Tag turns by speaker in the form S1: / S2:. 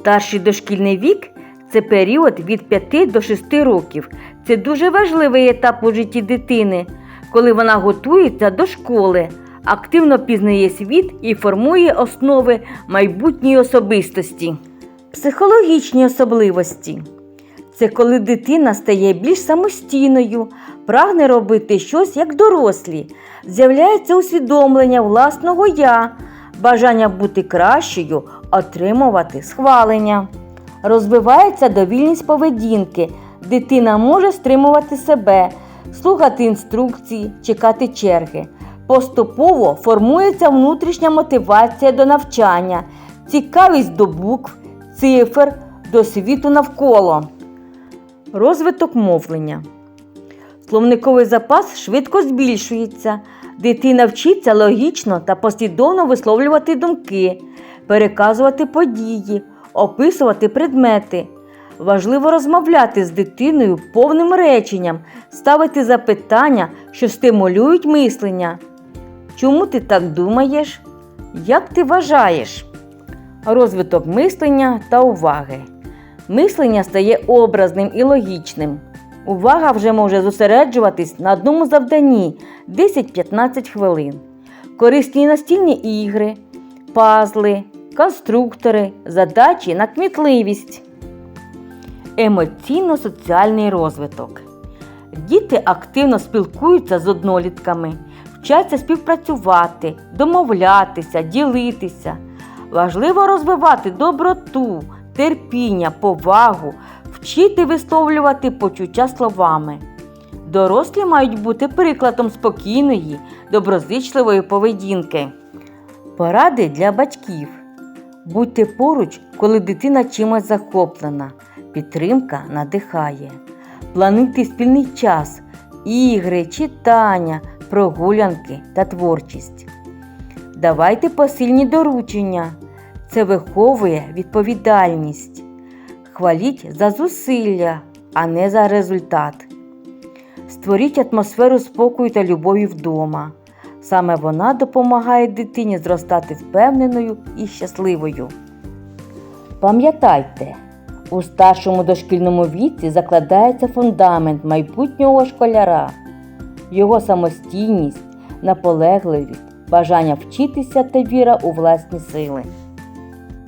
S1: Старший дошкільний вік це період від 5 до 6 років. Це дуже важливий етап у житті дитини, коли вона готується до школи, активно пізнає світ і формує основи майбутньої особистості. Психологічні особливості це коли дитина стає більш самостійною, прагне робити щось як дорослі, з'являється усвідомлення власного я, бажання бути кращою, отримувати схвалення. Розвивається довільність поведінки. Дитина може стримувати себе, слухати інструкції, чекати черги. Поступово формується внутрішня мотивація до навчання, цікавість до букв, цифр, до світу навколо. Розвиток мовлення. Словниковий запас швидко збільшується. Дитина вчиться логічно та послідовно висловлювати думки, переказувати події, описувати предмети. Важливо розмовляти з дитиною повним реченням, ставити запитання, що стимулюють мислення. Чому ти так думаєш? Як ти вважаєш? Розвиток мислення та уваги. Мислення стає образним і логічним. Увага вже може зосереджуватись на одному завданні 10-15 хвилин. Корисні настільні ігри, пазли, конструктори, задачі на кмітливість. Емоційно-соціальний розвиток. Діти активно спілкуються з однолітками, вчаться співпрацювати, домовлятися, ділитися. Важливо розвивати доброту, терпіння, повагу, вчити висловлювати почуття словами. Дорослі мають бути прикладом спокійної, доброзичливої поведінки. Поради для батьків. Будьте поруч, коли дитина чимось захоплена. Підтримка надихає. Плануйте спільний час, ігри, читання, прогулянки та творчість. Давайте посильні доручення. Це виховує відповідальність. Хваліть за зусилля, а не за результат. Створіть атмосферу спокою та любові вдома. Саме вона допомагає дитині зростати впевненою і щасливою. Пам'ятайте, у старшому дошкільному віці закладається фундамент майбутнього школяра, його самостійність, наполегливість, бажання вчитися та віра у власні сили.